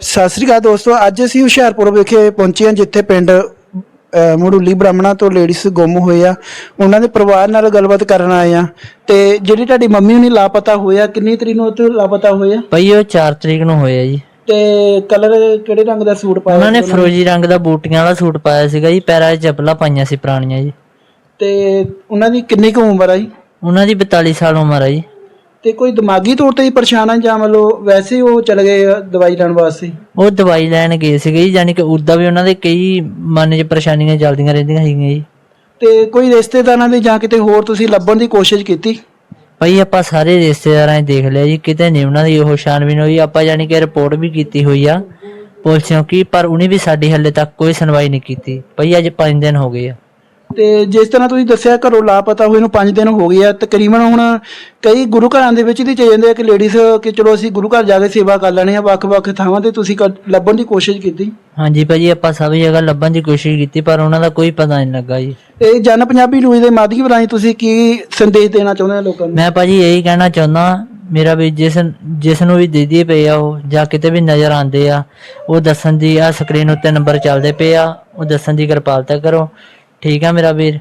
ਸਤਿ ਸ੍ਰੀ ਅਕਾਲ ਦੋਸਤੋ ਅੱਜ ਅਸੀਂ ਹੁਸ਼ਿਆਰਪੁਰ ਵਿਖੇ ਪਹੁੰਚੇ ਹਾਂ ਜਿੱਥੇ ਪਿੰਡ ਮੜੂਲੀ ਬ੍ਰਾਹਮਣਾ ਤੋਂ ਲੇਡੀਜ਼ ਗੁੰਮ ਹੋਏ ਆ। ਉਹਨਾਂ ਦੇ ਪਰਿਵਾਰ ਨਾਲ ਗੱਲਬਾਤ ਕਰਨ ਆਏ ਆ ਤੇ ਜਿਹੜੀ ਤੁਹਾਡੀ ਮੰਮੀ ਹੁਣੀ ਲਾਪਤਾ ਹੋਇਆ ਕਿੰਨੀ ਤਰੀਕ ਨੂੰ ਉੱਥੇ ਲਾਪਤਾ ਹੋਏ ਆ? ਭਾਈ ਉਹ 4 ਤਰੀਕ ਨੂੰ ਹੋਇਆ ਜੀ। ਤੇ ਕਲਰ ਕਿਹੜੇ ਰੰਗ ਦਾ ਸੂਟ ਪਾਇਆ ਉਹਨਾਂ ਨੇ ਫਰੋਜੀ ਰੰਗ ਦਾ ਬੂਟੀਆਂ ਵਾਲਾ ਸੂਟ ਪਾਇਆ ਸੀਗਾ ਜੀ ਪੈਰਾਂ 'ਚ ਚੱਪਲਾਂ ਪਾਈਆਂ ਸੀ ਪੁਰਾਣੀਆਂ ਜੀ। ਤੇ ਉਹਨਾਂ ਦੀ ਕਿੰਨੀ ਕੁ ਉਮਰ ਆ ਜੀ? ਉਹਨਾਂ ਦੀ 42 ਸਾਲ ਉਮਰ ਹੈ ਜੀ। ਤੇ ਕੋਈ ਦਿਮਾਗੀ ਤੌਰ ਤੇ ਹੀ ਪਰੇਸ਼ਾਨ ਆ ਜਾਂ ਮਤਲਬ ਵੈਸੇ ਉਹ ਚਲੇ ਗਏ ਆ ਦਵਾਈ ਲੈਣ ਵਾਸਤੇ? ਉਹ ਦਵਾਈ ਲੈਣ ਗਏ ਸੀਗੇ ਜੀ ਯਾਨੀ ਕਿ ਉਦਾਂ ਵੀ ਉਹਨਾਂ ਦੇ ਕਈ ਮਨ 'ਚ ਪਰੇਸ਼ਾਨੀਆਂ ਚੱਲਦੀਆਂ ਰਹਿੰਦੀਆਂ ਸੀਗੀਆਂ ਜੀ। ਤੇ ਕੋਈ ਰਿਸ਼ਤੇਦਾਰਾਂ ਦੇ ਜਾਂ ਕਿਤੇ ਹੋਰ ਤੁਸੀਂ ਲੱਭਣ ਦੀ ਕੋਸ਼ਿਸ਼ ਕੀਤੀ? ਭਾਈ ਆਪਾਂ ਸਾਰੇ ਰਿਸ਼ਤੇਦਾਰਾਂ 'ਚ ਦੇਖ ਲਿਆ ਜੀ ਕਿਤੇ ਨਹੀਂ ਉਹਨਾਂ ਦੀ ਉਹ ਛਾਨਬੀਨ ਹੋਈ ਆਪਾਂ ਯਾਨੀ ਕਿ ਰਿਪੋਰਟ ਵੀ ਕੀਤੀ ਹੋਈ ਆ ਪੁਲਿਸ ਚੌਂਕੀ ਪਰ ਉਹਨੇ ਵੀ ਸਾਡੀ ਹੱਲੇ ਤੱਕ ਕੋਈ ਸੁਣਵਾਈ ਨਹੀਂ ਕੀਤੀ। ਭਾਈ ਅੱਜ 5 ਦਿਨ ਹੋ ਗਏ ਆ। ਤੇ ਜਿਸ ਤਰ੍ਹਾਂ ਤੁਸੀਂ ਦੱਸਿਆ ਘਰੋਂ ਲਾਪਤਾ ਹੋਏ ਨੂੰ 5 ਦਿਨ ਹੋ ਗਏ ਆ ਤਕਰੀਬਨ ਹੁਣ ਕਈ ਗੁਰੂ ਘਰਾਂ ਦੇ ਵਿੱਚ ਵੀ ਚ ਜਾਂਦੇ ਆ ਕਿ ਲੇਡੀਜ਼ ਕਿ ਚਲੋ ਅਸੀਂ ਗੁਰੂ ਘਰ ਜਾ ਕੇ ਸੇਵਾ ਕਰ ਲੈਣੀ ਆ ਵੱਖ-ਵੱਖ ਥਾਵਾਂ ਤੇ ਤੁਸੀਂ ਕ- ਲੱਭਣ ਦੀ ਕੋਸ਼ਿਸ਼ ਕੀਤੀ? ਹਾਂਜੀ ਭਾਜੀ ਆਪਾਂ ਸਭ ਜਗ੍ਹਾ ਲੱਭਣ ਦੀ ਕੋਸ਼ਿਸ਼ ਕੀਤੀ ਪਰ ਉਹਨਾਂ ਦਾ ਕੋਈ ਪਤਾ ਨਹੀਂ ਲੱਗਾ ਜੀ। ਤੇ ਜਨ ਪੰਜਾਬੀ ਨਿਊਜ਼ ਦੇ ਮਾਧਿਅਮ ਰਾਹੀਂ ਤੁਸੀਂ ਕੀ ਸੰਦੇਸ਼ ਦੇਣਾ ਚਾਹੁੰਦੇ ਹੋ ਲੋਕਾਂ ਨੂੰ? ਮੈਂ ਭਾਜੀ ਇਹੀ ਕਹਿਣਾ ਚਾਹੁੰਦਾ ਮੇਰਾ ਵੀ ਜਿਸ ਜਿਸ ਨੂੰ ਵੀ ਦੀਦੀ ਪਏ ਆ ਉਹ ਜਾਂ ਕਿਤੇ ਵੀ ਨਜ਼ਰ ਆਉਂਦੇ ਆ ਉਹ ਦੱਸਣ ਦੀ ਆ ਸਕਰੀਨ ਉੱਤੇ ਨੰਬਰ ਚੱਲਦੇ ਪਏ ਆ ਉਹ ਦੱਸਣ ਦੀ ਕਿਰਪਾਲਤਾ ਕਰੋ। ਠੀਕ ਆ ਮੇਰਾ ਵੀਰ?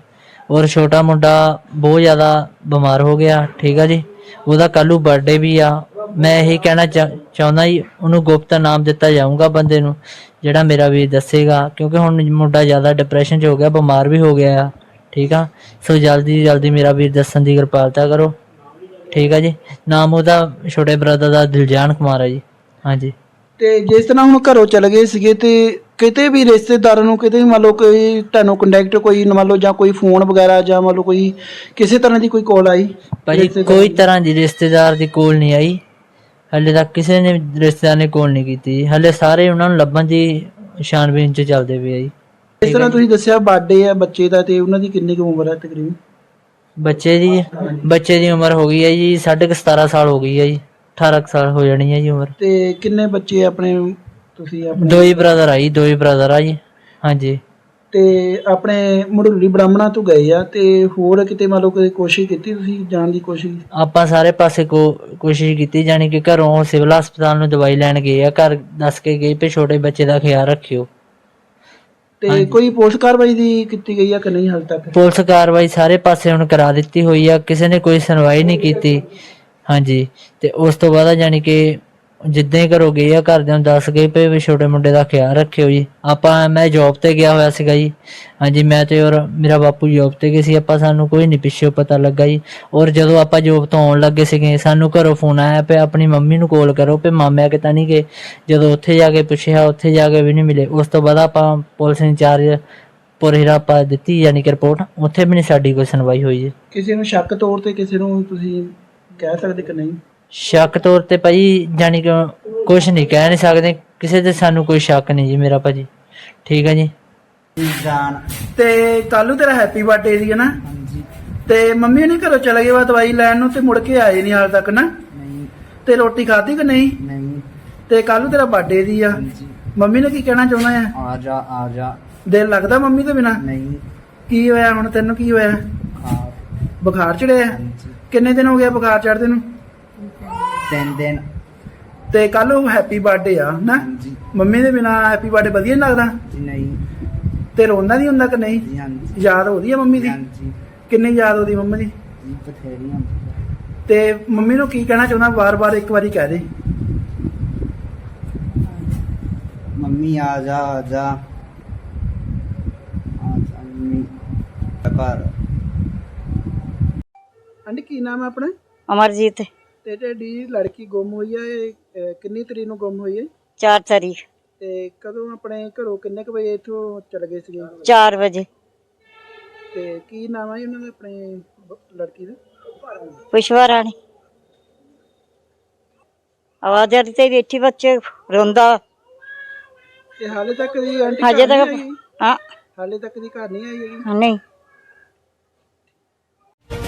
ਔਰ ਛੋਟਾ ਮੁੰਡਾ ਬਹੁਤ ਜ਼ਿਆਦਾ ਬਿਮਾਰ ਹੋ ਗਿਆ, ਠੀਕ ਆ ਜੀ? ਉਹਦਾ ਕੱਲੂ ਬਰਥਡੇ ਵੀ ਆ। ਮੈਂ ਇਹੀ ਕਹਿਣਾ ਚਾਹੁੰਦਾ ਜੀ, ਉਹਨੂੰ ਗੁਪਤ ਨਾਮ ਦਿੱਤਾ ਜਾਊਗਾ ਬੰਦੇ ਨੂੰ, ਜਿਹੜਾ ਮੇਰਾ ਵੀਰ ਦੱਸੇਗਾ, ਕਿਉਂਕਿ ਹੁਣ ਮੁੰਡਾ ਜ਼ਿਆਦਾ ਡਿਪਰੈਸ਼ਨ 'ਚ ਹੋ ਗਿਆ, ਬਿਮਾਰ ਵੀ ਹੋ ਗਿਆ ਆ, ਠੀਕ ਆ? ਸੋ ਜਲਦੀ ਜਲਦੀ ਮੇਰਾ ਵੀਰ ਦੱਸਣ ਦੀ ਕਿਰਪਾਲਤਾ ਕਰੋ, ਠੀਕ ਆ ਜੀ? ਨਾਮ ਉਹਦਾ ਛੋਟੇ ਬ੍ਰਦਰ ਦਾ ਦਿਲਜਾਨ ਕੁਮਾਰ ਹੈ ਜੀ। ਹਾਂਜੀ। ਤੇ ਜਿਸ ਤਰ੍ਹਾਂ ਹੁਣ ਘਰੋਂ ਚਲੇ ਗਏ ਸੀਗੇ ਤੇ ਕਿਤੇ ਵੀ ਰਿਸ਼ਤੇਦਾਰਾਂ ਨੂੰ ਕਿਤੇ ਵੀ ਮੰਨ ਲਓ ਕੋਈ ਤੁਹਾਨੂੰ ਕੰਟੈਕਟ ਕੋਈ ਮੰਨ ਲਓ ਜਾਂ ਕੋਈ ਫੋਨ ਵਗੈਰਾ ਜਾਂ ਮੰਨ ਲਓ ਕੋਈ ਕਿਸੇ ਤਰ੍ਹਾਂ ਦੀ ਕੋਈ ਕਾਲ ਆਈ? ਭਾਜੀ ਰਿਸ਼ਤੇਦਾਰਾਂ ਕੋਈ ਤਰ੍ਹਾਂ ਦੀ ਰਿਸ਼ਤੇਦਾਰ ਦੀ ਕੋਲ ਨਹੀਂ ਆਈ। ਹਲੇ ਤੱਕ ਕਿਸੇ ਨੇ ਰਿਸ਼ਤੇਦਾਰ ਨੇ ਕੋਲ ਨਹੀਂ ਕੀਤੀ। ਹਲੇ ਸਾਰੇ ਉਹਨਾਂ ਨੂੰ ਲੱਭਣ ਦੀ ਛਾਣਬੀਨ ਚ ਚੱਲਦੇ ਪਏ ਆ ਜੀ। ਇਸ ਤਰ੍ਹਾਂ ਤੁਸੀਂ ਦੱਸਿਆ ਬਰਥਡੇ ਆ ਬੱਚੇ ਦਾ ਤੇ ਉਹਨਾਂ ਦੀ ਕਿੰਨੀ ਕੁ ਉਮਰ ਹੈ ਤਕਰੀਬਨ? ਬੱਚੇ ਦੀ ਬੱਚੇ ਦੀ ਉਮਰ ਹੋ ਗਈ ਹੈ ਜੀ ਸਾਢੇ ਕੁ 17 ਸਾਲ ਹੋ ਗਈ ਹੈ ਜੀ 18 ਕੁ ਸਾਲ ਹੋ ਜਾਣੀ ਹੈ ਜੀ ਉਮਰ। ਤੇ ਕਿੰਨੇ ਬੱਚੇ ਆਪਣੇ ਤੁਸੀਂ ਆਪਣੇ ਦੋ ਹੀ ਬ੍ਰਦਰ ਆ ਜੀ ਦੋ ਹੀ ਬ੍ਰਦਰ ਆ ਜੀ। ਹਾਂਜੀ। ਤੇ ਆਪਣੇ ਮੜੁੱਲੀ ਬ੍ਰਾਹਮਣਾ ਤੋਂ ਗਏ ਆ ਤੇ ਹੋਰ ਕਿਤੇ ਮੰਨ ਲਓ ਕੋਈ ਕੋਸ਼ਿਸ਼ ਕੀਤੀ ਤੁਸੀਂ ਜਾਣ ਦੀ ਕੋਸ਼ਿਸ਼? ਆਪਾਂ ਸਾਰੇ ਪਾਸੇ ਕੋ ਕੋਸ਼ਿਸ਼ ਕੀਤੀ ਜਾਣੀ ਕਿ ਘਰੋਂ ਸਿਵਲ ਹਸਪਤਾਲ ਨੂੰ ਦਵਾਈ ਲੈਣ ਗਏ ਆ। ਘਰ ਦੱਸ ਕੇ ਗਏ ਵੀ ਛੋਟੇ ਬੱਚੇ ਦਾ ਖਿਆਲ ਰੱਖਿਓ। ਤੇ ਕੋਈ ਪੁਲਿਸ ਕਾਰਵਾਈ ਦੀ ਕੀਤੀ ਗਈ ਆ ਕਿ ਨਹੀਂ ਹਾਲ ਤੱਕ? ਪੁਲਿਸ ਕਾਰਵਾਈ ਸਾਰੇ ਪਾਸੇ ਹੁਣ ਕਰਾ ਦਿੱਤੀ ਹੋਈ ਆ। ਕਿਸੇ ਨੇ ਕੋਈ ਸੁਣਵਾਈ ਨਹੀਂ ਕੀਤੀ। ਹਾਂਜੀ। ਤੇ ਉਸ ਤੋਂ ਬਾਅਦ ਜਾਣੀ ਕਿ ਜਿੱਦਾਂ ਹੀ ਘਰੋਂ ਗਏ ਆ, ਘਰਦਿਆਂ ਨੂੰ ਦੱਸ ਗਏ ਪਏ ਵੀ ਛੋਟੇ ਮੁੰਡੇ ਦਾ ਖਿਆਲ ਰੱਖਿਓ ਜੀ। ਆਪਾਂ ਮੈਂ ਜੌਬ ਤੇ ਗਿਆ ਹੋਇਆ ਸੀਗਾ ਜੀ। ਹਾਂਜੀ, ਮੈਂ ਤੇ ਔਰ ਮੇਰਾ ਬਾਪੂ ਜੌਬ ਤੇ ਗਏ ਸੀ। ਆਪਾਂ ਸਾਨੂੰ ਕੋਈ ਨਹੀਂ ਪਿੱਛੇ ਪਤਾ ਲੱਗਾ ਜੀ। ਔਰ ਜਦੋਂ ਆਪਾਂ ਜੌਬ ਤੋਂ ਆਉਣ ਲੱਗੇ ਸੀਗੇ, ਸਾਨੂੰ ਘਰੋਂ ਫੋਨ ਆਇਆ ਪਿਆ ਆਪਣੀ ਮੰਮੀ ਨੂੰ ਕਾਲ ਕਰੋ ਪੇ ਮਾਮਿਆਂ ਕਿਤਾ ਨਹੀਂ ਗਏ। ਜਦੋਂ ਉੱਥੇ ਜਾ ਕੇ ਪੁੱਛਿਆ, ਉੱਥੇ ਜਾ ਕੇ ਵੀ ਨਹੀਂ ਮਿਲੇ। ਉਸ ਤੋਂ ਬਾਅਦ ਆਪਾਂ ਪੁਲਿਸ ਇੰਚਾਰਜ ਪੁਰੇਰਾ ਆਪਾਂ ਦਿੱਤੀ, ਯਾਨੀ ਕਿ ਰਿਪੋਰਟ ਉੱਥੇ ਵੀ ਨਹੀਂ ਸਾਡੀ ਕੋਈ ਸੁਣਵਾਈ ਹੋਈ ਹੈ ਕਿਸੇ ਨੂੰ ਸ਼ੱਕ ਤੌਰ ਤੇ ਕਿਸੇ ਨੂੰ ਤੁਸੀਂ ਕਹਿ ਸਕਦੇ ਕਿ ਨਹੀਂ? ਸ਼ੱਕ ਤੌਰ ਤੇ ਭਾਜੀ ਜਾਨੀ ਕਿ ਕੁਝ ਨਹੀਂ ਕਹਿ ਨਹੀਂ ਸਕਦੇ। ਕਿਸੇ ਤੇ ਸਾਨੂੰ ਕੋਈ ਸ਼ੱਕ ਨਹੀਂ ਜੀ ਮੇਰਾ ਭਾਜੀ। ਠੀਕ ਹੈ ਜੀ? ਤੇ ਕੱਲ ਨੂੰ ਤੇਰਾ ਹੈਪੀ ਬਰਥਡੇ ਸੀ ਨਾ ਹਾਂਜੀ। ਤੇ ਮੰਮੀ ਨੇ ਘਰੋਂ ਚਲੇ ਗਏ ਵਾ ਦਵਾਈ ਲੈਣ ਨੂੰ ਤੇ ਮੁੜ ਕੇ ਆਏ ਨਹੀਂ ਹਾਲ ਤੱਕ ਨਾ? ਨਹੀਂ। ਤੇ ਰੋਟੀ ਖਾਧੀ ਕਿ ਨਹੀਂ? ਨਹੀਂ। ਤੇ ਕੱਲ ਨੂੰ ਤੇਰਾ ਬਰਥਡੇ ਦੀ ਆ। ਮੰਮੀ ਨੇ ਕੀ ਕਹਿਣਾ ਚਾਹੁੰਦਾ ਆ? ਆ ਜਾ ਆ ਜਾ। ਦਿਲ ਲੱਗਦਾ ਮੰਮੀ ਤੋਂ ਬਿਨਾ? ਨਹੀਂ। ਕੀ ਹੋਇਆ ਹੁਣ ਤੈਨੂੰ ਕੀ ਹੋਇਆ? ਬੁਖਾਰ। ਚੜਿਆ? ਕਿੰਨੇ ਦਿਨ ਹੋ ਗਏ ਬੁਖਾਰ ਚੜਦੇ ਨੂੰ? ਤਿੰਨ ਦਿਨ। ਤੇ ਕੱਲ ਨੂੰ ਹੈਪੀ ਬਰਥਡੇ ਆ ਨਾ? ਹਾਂਜੀ। ਮੰਮੀ ਦੇ ਬਿਨਾ ਹੈਪੀ ਬਰਥਡੇ ਵਧੀਆ ਨੀ ਲੱਗਦਾ? ਨਹੀਂ। ਤੇ ਰੋਂਦਾ ਨਹੀਂ ਹੁੰਦਾ ਕਿ ਨਹੀਂ? ਹਾਂਜੀ ਯਾਦ ਹੁੰਦੀ ਆ ਮੰਮੀ ਦੀ? ਹਾਂਜੀ। ਕਿੰਨੀ ਯਾਦ ਹੁੰਦੀ ਮੰਮੀ ਦੀ? ਜੀ ਬਥੇਰੀਆਂ ਤੇ ਮੰਮੀ ਨੂੰ ਕੀ ਕਹਿਣਾ ਚਾਹੁੰਦਾ? ਵਾਰ-ਵਾਰ ਇੱਕ ਵਾਰੀ ਕਹਿ ਦੇ। ਮੰਮੀ ਆ ਜਾ ਆ ਜਾ। ਆ ਜਾ ਮੰਮੀ। ਘਰ। ਕੀ ਨਾਮ ਹੈ ਆਪਣਾ? ਅਮਰਜੀਤ। ਤੇ ਤੁਹਾਡੀ ਲੜਕੀ ਗੁੰਮ ਹੋਈ ਹੈ ਇਹ, ਅਹ, ਕਿੰਨੀ ਤਰੀਕ ਨੂੰ ਗੁੰਮ ਹੋਈ ਹੈ 4 ਤਾਰੀਖ। ਤੇ ਕਦੋਂ ਆਪਣੇ ਘਰੋਂ ਕਿੰਨੇ ਕੁ ਵਜੇ ਇੱਥੋਂ ਚਲੇ ਗਏ ਸੀਗੇ? 4 ਵਜੇ। ਤੇ ਕੀ ਨਾਮ ਹੈ ਉਹਨਾਂ ਦੇ ਆਪਣੇ ਬ- ਲੜਕੀ ਦਾ? ਪੁਸ਼ਵਾ ਰਾਣੀ। ਆਵਾਜ਼ ਆ ਰਹੀ ਤੇ ਬੈਠੀ ਬੱਚੇ ਰੋਂਦਾ। ਤੇ ਹਾਲੇ ਤੱਕ ਦੀ ਆਂਟੀ ਹਜੇ ਘਰ ਨਹੀਂ ਤੱਕ ਆਈ? ਹਾਂ। ਹਾਲੇ ਤੱਕ ਦੀ ਘਰ ਨਹੀਂ ਆਈ ਹੈਗੀ ਨਹੀਂ।